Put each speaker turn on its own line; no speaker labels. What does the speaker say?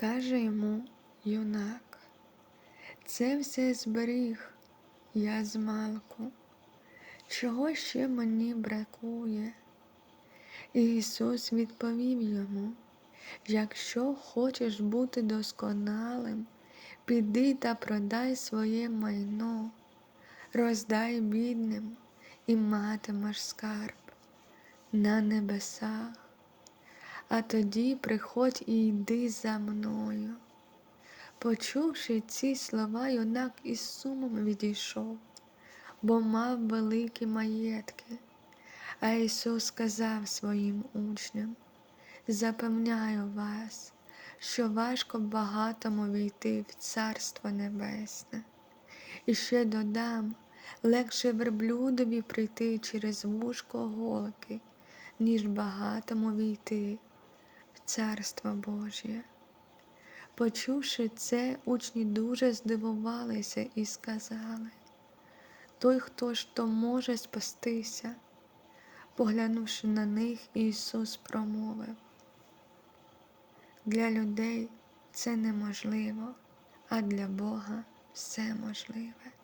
Каже йому юнак, це все зберіг я змалку, чого ще мені бракує? І Ісус відповів йому, якщо хочеш бути досконалим, піди та продай своє майно, роздай бідним і матимеш скарб на небесах, а тоді приходь і йди за мною. Почувши ці слова, юнак із сумом відійшов, бо мав великі маєтки. А Ісус сказав своїм учням, запевняю вас, що важко багатому війти в Царство Небесне. І ще додам, легше верблюдові прийти через вушко голки, ніж багатому війти Царство Божє. Почувши це, учні дуже здивувалися і сказали, той, хто ж то може спастися. Поглянувши на них, Ісус промовив, для людей це неможливо, а для Бога все можливе.